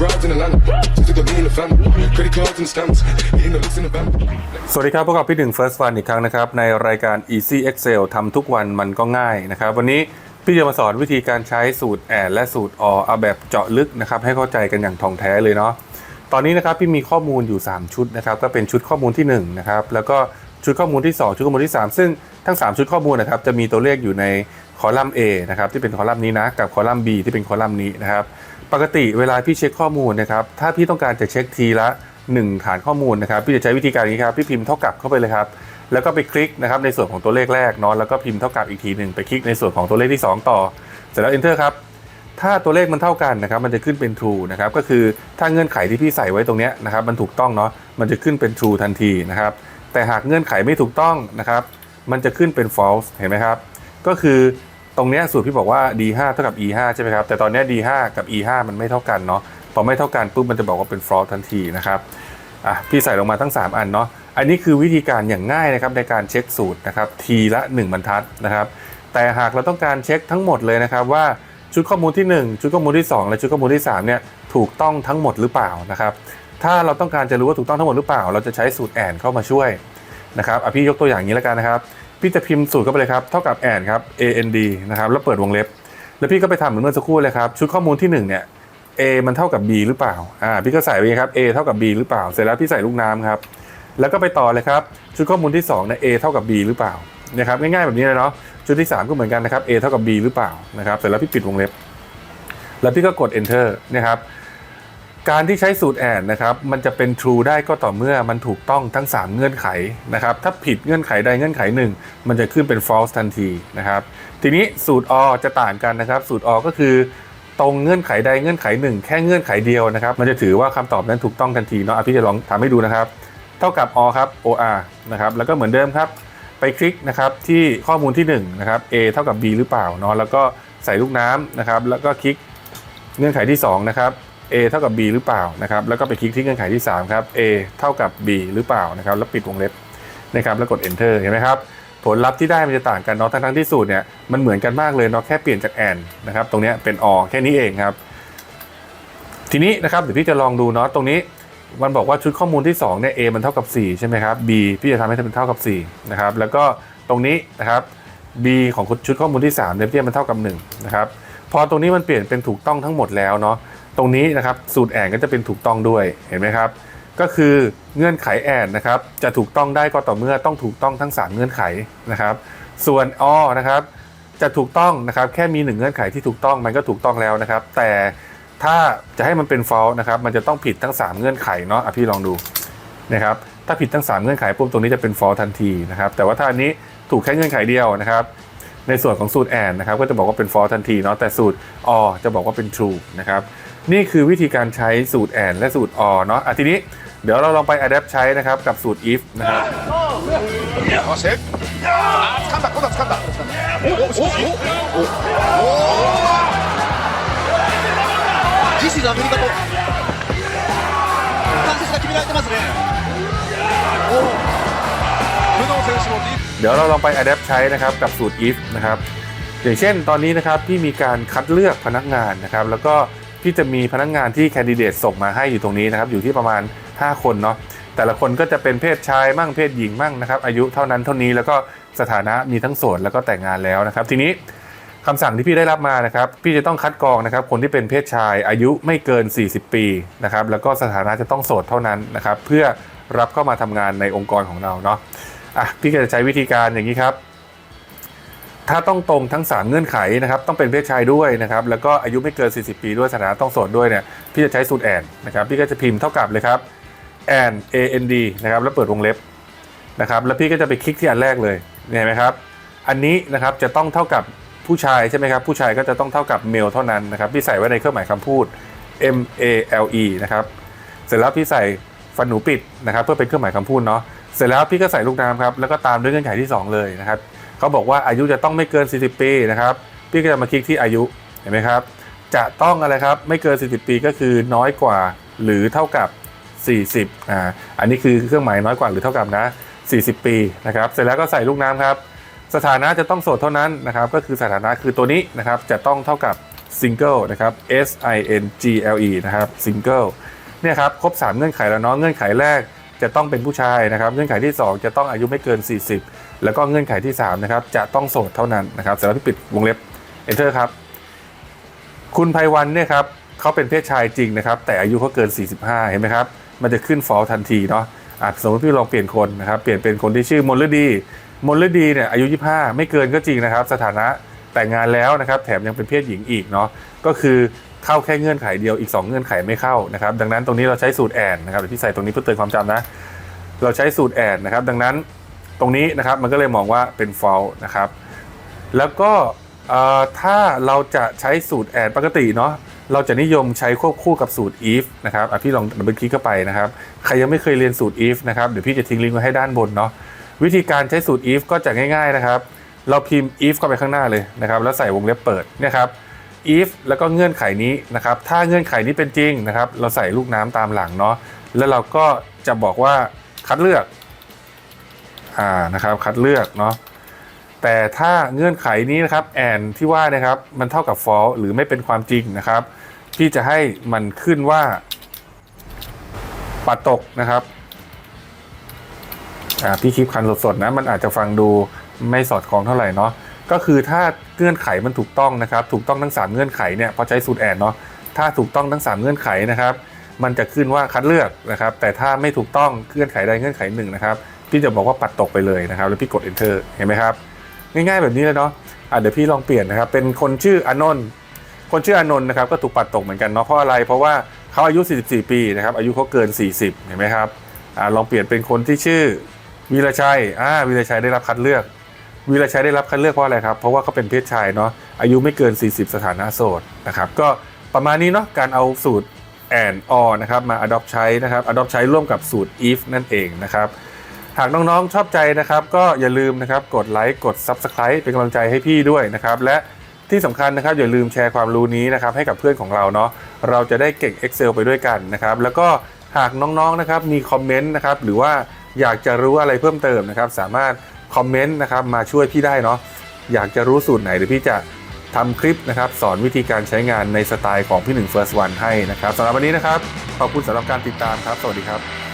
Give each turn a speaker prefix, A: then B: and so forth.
A: broads in Atlanta. Just took a me in the family. Credit cards and stamps. Hitting the licks in the van.
B: สวัสดีครับพบกับพี่หนึ่ง First One อีกครั้งนะครับ ในรายการ Easy Excel ทำทุกวันมันก็ง่ายนะครับ วันนี้พี่จะมาสอนวิธีการใช้สูตรแอดและสูตรอเอาแบบเจาะลึกนะครับ ให้เข้าใจกันอย่างท่องแท้เลยเนาะตอนนี้นะครับพี่มีข้อมูลอยู่ 3 ชุดนะครับ ก็เป็นชุดข้อมูลที่1นะครับแล้วก็ชุดข้อมูลที่ 2 ชุดข้อมูลที่ 3 ซึ่งทั้ง 3 ชุดข้อมูลนะครับจะมีตัวเลขอยู่ในคอลัมน์ A นะครับที่เป็นคอลัมน์นี้นะกับคอลัมน์ B ที่เป็นคอลัมน์นี้นะครับ ปกติเวลาพี่เช็คข้อมูลนะครับ ถ้าพี่ต้องการจะเช็คทีละ 1 ฐานข้อมูลนะครับ พี่จะใช้วิธีการนี้ครับ พี่พิมพ์เท่ากับเข้าไปเลยครับ แล้วก็ไปคลิกนะครับในส่วนของตัวเลขแรกเนาะ แล้วก็พิมพ์เท่ากับอีกทีหนึ่งไปคลิกในส่วนของตัวเลขที่ 2 ต่อ เสร็จแล้ว enter ครับ ถ้าตัวเลขมันเท่ากันนะครับ มันจะขึ้นเป็น true นะครับ ก็คือถ้าเงื่อนไขที่พี่ใส่ไว้ตรงเนี้ยนะครับ มันถูกต้องเนาะ มันจะขึ้นเป็น true ทันทีนะครับ แต่หากเงื่อนไขไม่ถูกต้องนะครับ มันจะขึ้นเป็น false เห็นไหมครับ ก็คือ ตรงเนี้ยสูตรพี่บอกว่า d5 เท่ากับ e5 ใช่ไหมครับ แต่ตอนเนี้ย d5 กับ e5 มันไม่เท่ากันเนาะ พอไม่เท่ากันปุ๊บมันจะบอกว่าเป็น false ทันทีนะครับ อะพี่ใส่ลงมาทั้ง 3 อันเนาะ อันนี้คือวิธีการอย่างง่ายนะครับในการเช็คสูตรนะครับทีละ 1 บรรทัดนะครับ แต่หากเราต้องการเช็คทั้งหมดเลยนะครับว่าชุดข้อมูลที่ 1 ชุดข้อมูลที่ 2 และชุดข้อมูลที่3เนี่ยถูกต้องทั้งหมดหรือเปล่านะครับถ้าเราต้องการจะรู้ว่าถูกต้องทั้งหมดหรือเปล่า เราจะใช้สูตรแอนเข้ามาช่วยนะครับอะพี่ยกตัวอย่างนี้แล้วกันนะครับ พี่จะพิมพ์สูตรเข้าไปเลยครับ เท่ากับแอนครับ and นะครับ แล้วเปิดวงเล็บ แล้วพี่ก็ไปทำเหมือนเมื่อสักครู่เลยครับ ชุดข้อมูลที่ 1 เนี่ย A มันเท่ากับ B หรือเปล่า อ่า พี่ก็ใส่ไว้ครับ A เท่ากับ B หรือเปล่า เสร็จแล้วพี่ใส่ลูกน้ำครับ แล้วก็ไปต่อเลยครับ ชุดข้อมูลที่2เนี่ย A เท่ากับ B หรือเปล่า นะครับ ง่ายๆแบบนี้เลยเนาะ ชุดที่ 3 ก็เหมือนกันนะครับ A เท่ากับ B หรือเปล่า นะครับ เสร็จแล้วพี่ปิดวงเล็บ แล้วพี่ก็กด enter นะครับ การที่ใช้สูตรแอนนะครับมันจะเป็น true ได้ก็ต่อเมื่อมันถูกต้องทั้ง 3 เงื่อนไขนะครับถ้าผิดเงื่อนไขใดเงื่อนไขหนึ่งมันจะขึ้นเป็น false ทันทีนะครับทีนี้สูตร or จะต่างกันนะครับสูตร or ก็คือตรงเงื่อนไขใดเงื่อนไขหนึ่งแค่เงื่อนไขเดียวนะครับมันจะถือว่าคำตอบนั้นถูกต้องทันทีเนาะพี่จะลองทำให้ดูนะครับ เท่ากับ or ครับ or นะครับแล้วก็เหมือนเดิมครับ ไปคลิกนะครับที่ข้อมูลที่1นะครับ a เท่ากับ b หรือเปล่าเนาะแล้วก็ใส่ลูกน้ำนะครับแล้วก็คลิกเงื่อนไขที่2นะครับ a เท่ากับ b หรือเปล่านะครับแล้วก็ไปคลิกที่เงื่อนไขที่ 3 ครับ a เท่ากับ b หรือเปล่านะครับแล้วปิดวงเล็บนะครับแล้วกด enter เห็นไหมครับผลลัพธ์ที่ได้มันจะต่างกันเนาะทั้งๆที่สูตรเนี่ยมันเหมือนกันมากเลยเนาะแค่เปลี่ยนจาก and นะครับตรงนี้เป็น o แค่นี้เองครับ ทีนี้นะครับเดี๋ยวพี่จะลองดูเนาะตรงนี้มันบอกว่าชุดข้อมูลที่2เนี่ย A มันเท่ากับ 4 ใช่ไหมครับ B พี่จะทำให้มันเท่ากับ4นะครับแล้วก็ตรงนี้นะครับ B ของชุดข้อมูลที่3เนี่ยพี่มันเท่ากับ1นะครับพอตรงนี้มันเปลี่ยนเป็นถูกต้องทั้งหมดแล้วเนาะ ตรงนี้นะครับสูตรแอนก็จะเป็นถูกต้องด้วยเห็นไหมครับ ก็คือเงื่อนไขแอนนะครับจะถูกต้องได้ก็ต่อเมื่อต้องถูกต้องทั้ง 3 เงื่อนไขนะครับ ส่วนอนะครับจะถูกต้องนะครับแค่มีหนึ่งเงื่อนไขที่ถูกต้องมันก็ถูกต้องแล้วนะครับ แต่ถ้าจะให้มันเป็น false นะครับมันจะต้องผิดทั้ง 3 เงื่อนไขเนาะอะพี่ลองดูนะครับถ้าผิดทั้ง 3 เงื่อนไขปุ๊บตรงนี้จะเป็น false ทันทีนะครับแต่ว่าถ้าอันนี้ถูกแค่เงื่อนไขเดียวนะครับ ในส่วนของสูตรแอนนะครับก็จะบอกว่าเป็นฟอลทันทีเนาะแต่สูตรอจะบอกว่าเป็นทรูนะครับนี่คือวิธีการใช้สูตรแอนและสูตรอเนาะอะทีนี้เดี๋ยวเราลองไปอัดแอปใช้นะครับกับสูตร if นะครับ
A: 実技の。
B: เดี๋ยวเราลองไป adapt ใช้นะครับกับสูตร if นะครับอย่างเช่นตอนนี้นะครับพี่มีการคัดเลือกพนักงานนะครับ แล้วก็พี่จะมีพนักงานที่แคนดิเดตส่งมาให้อยู่ตรงนี้นะครับ อยู่ที่ประมาณ 5 คนเนาะแต่ละคนก็จะเป็นเพศชายมั่งเพศหญิงมั่งนะครับ อายุเท่านั้นเท่านี้แล้วก็สถานะมีทั้งโสดแล้วก็แต่งงานแล้วนะครับ ทีนี้คำสั่งที่พี่ได้รับมานะครับ พี่จะต้องคัดกรองนะครับ คนที่เป็นเพศชายอายุไม่เกิน 40 ปีนะครับ แล้วก็สถานะจะต้องโสดเท่านั้นนะครับ เพื่อรับเข้ามาทำงานในองค์กรของเราเนาะ อะพี่ก็จะใช้วิธีการอย่างนี้ครับ ถ้าต้องตรงทั้ง 3 เงื่อนไขนะครับ ต้องเป็นเพศชายด้วยนะครับ แล้วก็อายุไม่เกิน 40 ปีด้วยสถานะต้องโสดด้วยเนี่ยพี่จะใช้สูตรแอนนะครับ พี่ก็จะพิมพ์เท่ากับเลยครับ and a n d นะครับแล้วเปิดวงเล็บนะครับแล้วพี่ก็จะไปคลิกที่อันแรกเลยเห็นไหมครับ อันนี้นะครับจะต้องเท่ากับผู้ชายใช่ไหมครับผู้ชายก็จะต้องเท่ากับ male เท่านั้นนะครับพี่ใส่ไว้ในเครื่องหมายคำพูด m a l e นะครับเสร็จแล้วพี่ใส่ฟันหนูปิดนะครับเพื่อเป็นเครื่องหมายคำพูดเนาะ เสร็จแล้วพี่ก็ใส่ลูกน้ำครับแล้วก็ตามด้วยเงื่อนไขที่ 2 เลยนะครับเขาบอกว่าอายุจะต้องไม่เกิน 40 ปีนะครับพี่ก็จะมาคลิกที่อายุเห็นไหมครับ จะต้องอะไรครับไม่เกิน 40 ปีก็คือน้อยกว่าหรือเท่ากับ 40อ่าอันนี้คือเครื่องหมายน้อยกว่าหรือเท่ากับนะ 40 ปีนะครับเสร็จแล้วก็ใส่ลูกน้ำครับสถานะจะต้องโสดเท่านั้นนะครับก็คือสถานะคือตัวนี้นะครับจะต้องเท่ากับ single นะครับ S I N G L E นะครับ single เนี่ยครับครบ 3 เงื่อนไขแล้วเนาะเงื่อนไขแรก จะต้องเป็นผู้ชายนะครับเงื่อนไขที่ 2 จะต้องอายุไม่เกิน 40 แล้วก็เงื่อนไขที่3นะครับจะต้องโสดเท่านั้นนะครับเสร็จแล้วพี่ปิดวงเล็บ enter ครับ คุณไพวันเนี่ยครับเขาเป็นเพศชายจริงนะครับ แต่อายุเขาเกิน 45 เห็นไหมครับ มันจะขึ้นฟอลทันทีเนาะอะสมมติพี่ลองเปลี่ยนคนนะครับเปลี่ยนเป็นคนที่ชื่อมนฤดีมนฤดีเนี่ยอายุ 25 ไม่เกินก็จริงนะครับ สถานะแต่งงานแล้วนะครับ แถมยังเป็นเพศหญิงอีกเนาะก็คือ เข้าแค่เงื่อนไขเดียวอีก 2 เงื่อนไขไม่เข้านะครับ ดังนั้นตรงนี้เราใช้สูตรแอนนะครับเดี๋ยวพี่ใส่ตรงนี้เพื่อเตือนความจำนะ เราใช้สูตรแอนนะครับ ดังนั้นตรงนี้นะครับมันก็เลยมองว่าเป็นฟอลนะครับ แล้วก็ถ้าเราจะใช้สูตรแอดปกติเนาะเราจะนิยมใช้ควบคู่กับสูตร if นะครับอพี่ลองดับเบิลคลิกเข้าไปนะครับ ใครยังไม่เคยเรียนสูตร if นะครับ เดี๋ยวพี่จะทิ้งลิงก์ไว้ให้ด้านบนเนาะ วิธีการใช้สูตร if ก็จะง่าย ๆนะครับ เราพิมพ์ if เข้าไปข้างหน้าเลยนะครับ แล้วใส่วงเล็บเปิดเนี่ยครับ if แล้วก็เงื่อนไขนี้นะครับ ถ้าเงื่อนไขนี้เป็นจริงนะครับ เราใส่ลูกน้ำตามหลังเนาะ แล้วเราก็จะบอกว่าคัดเลือก อ่า นะครับ คัดเลือกเนาะ แต่ถ้าเงื่อนไขนี้นะครับ แอนที่ว่านะครับ มันเท่ากับ false หรือไม่เป็นความจริงนะครับ พี่จะให้มันขึ้นว่าปัดตกนะครับอ่าพี่คลิปคันสดๆนะ มันอาจจะฟังดูไม่สอดคล้องเท่าไหร่เนาะ ก็คือถ้าเงื่อนไขมันถูกต้องนะครับ ถูกต้องทั้ง 3 เงื่อนไขเนี่ยพอใช้สูตรแอนเนาะถ้าถูกต้องทั้ง 3 เงื่อนไขนะครับ มันจะขึ้นว่าคัดเลือกนะครับ แต่ถ้าไม่ถูกต้องเงื่อนไขใดเงื่อนไขหนึ่งนะครับพี่จะบอกว่าปัดตกไปเลยนะครับ แล้วพี่กด enter เห็นไหมครับ ง่ายๆแบบนี้เลยเนาะอะเดี๋ยวพี่ลองเปลี่ยนนะครับ เป็นคนชื่ออานนท์คนชื่ออานนท์นะครับก็ถูกปัดตกเหมือนกันเนาะเพราะอะไร เพราะว่าเขาอายุ 44 ปีนะครับ อายุเขาเกิน 40 เห็นไหมครับอ่าลองเปลี่ยนเป็นคนที่ชื่อวีรชัยอ่าวีรชัยได้รับคัดเลือก วีรชัยได้รับคัดเลือกเพราะอะไรครับ เพราะว่าเขาเป็นเพศชายเนาะอายุไม่เกิน 40 สถานะโสดนะครับก็ประมาณนี้เนาะการเอาสูตร and or นะครับมา adopt ใช้นะครับ adopt ใช้ร่วมกับสูตร if นั่นเองนะครับหากน้องๆชอบใจนะครับ ก็อย่าลืมนะครับกดไลค์กด Subscribe เป็นกำลังใจให้พี่ด้วยนะครับ และที่สำคัญนะครับอย่าลืมแชร์ความรู้นี้นะครับให้กับเพื่อนของเราเนาะเราจะได้เก่ง Excel ไปด้วยกันนะครับ แล้วก็หากน้องๆนะครับมีคอมเมนต์นะครับหรือว่าอยากจะรู้อะไรเพิ่มเติมนะครับ สามารถ คอมเมนต์นะครับมาช่วยพี่ได้เนาะอยากจะรู้สูตรไหนเดี๋ยวพี่จะทำคลิปนะครับสอนวิธีการใช้งานในสไตล์ของพี่หนึ่ง First One ให้นะครับสำหรับวันนี้นะครับ ขอบคุณสำหรับการติดตามครับ สวัสดีครับ